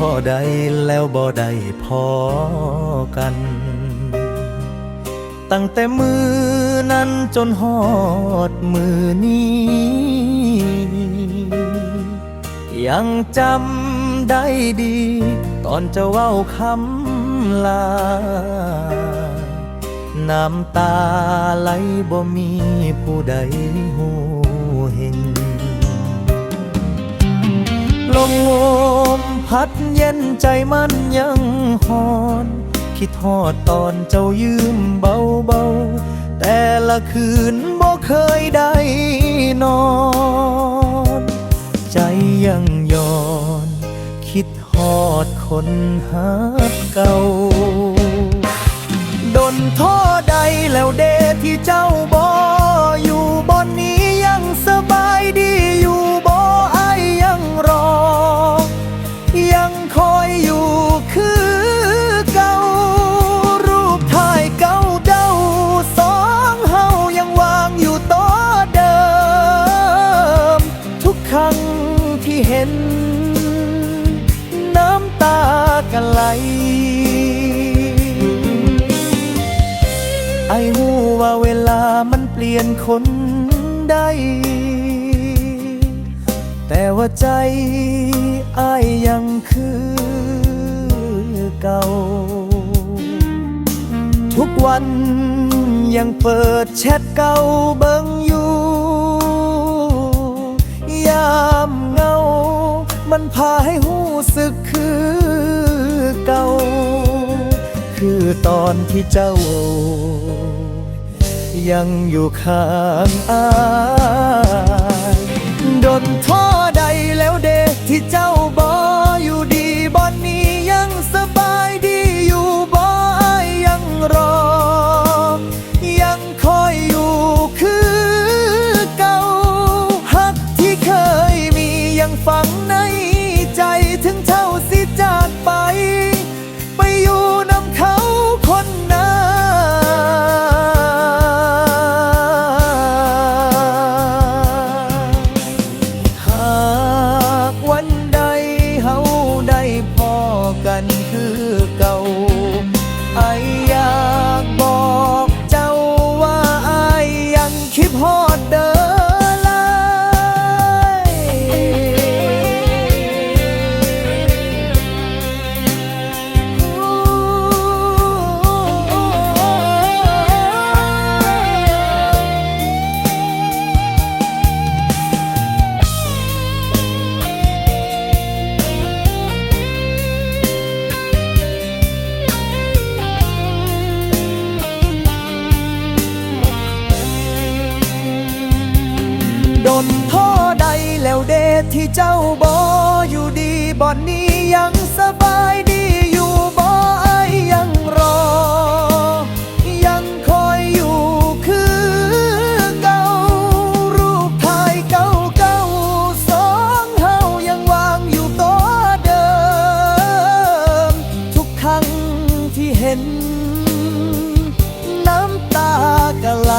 ดนท่อใดแล้วบ่ได้พอกัน ตั้งแต่มือนั้นจนหอดมือนี้ ยังจำได้ดี ตอนจะเว้าคำลา น้ำตาไหลบ่มีผู้ใดหูเห็นลมโพัดเย็นใจมันยังหอน คิดทอดตอนเจ้ายืมเบาๆ แต่ละคืนบ่เคยได้นอน ใจยังย้อน คิดฮอดคนหาเก่าดนท่อใดแล้วเดที่เจ้าบ่อยู่บนนี้ ครั้งที่เห็น น้ำตากันไหล ไอ้หูว่าเวลามันเปลี่ยนคนได้ แต่ว่าใจอายยังคือเก่า ทุกวันยังเปิดแชทเก่าเบิ่ง มันพาให้หูสึกคือเก่า คือตอนที่เจ้า ยังอยู่ข้างอายดนท่อใดแล้วเดที่เจ้าบออยู่ดีบอนนี้ยังสบายดีอยู่บอยยังรอ ยังคอยอยู่คือเก่าฮักที่เคยมียังฝังใน พอกันคือเก่าไออยากบอกเจ้าว่าไอยังคิดฮอดเดิน ที่เจ้าบออยู่ดีบ่อนนี้ยังสบายดีอยู่บ่ไอยังรอ ยังคอยอยู่คือเก่ารูปถ่ายเก่าเก่าสองเฮายังวางอยู่ต๊ะเดิม ทุกครั้งที่เห็น น้ำตาก็ไหล